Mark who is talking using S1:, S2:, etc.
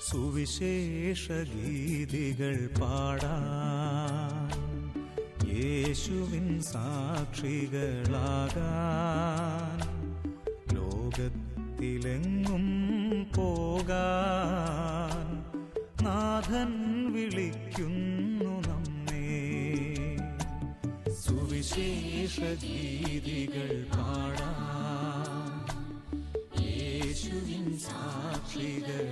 S1: സുവിശേഷ ഗീതികൾ പാടാൻ യേശുവിൻ സാക്ഷികളാകാൻ ലോകത്തിലെങ്ങും പോകാൻ നാഥൻ വിളിക്കുന്നു നമ്മെ. സുവിശേഷ ഗീതികൾ പാടാൻ യേശുവിൻ സാക്ഷികൾ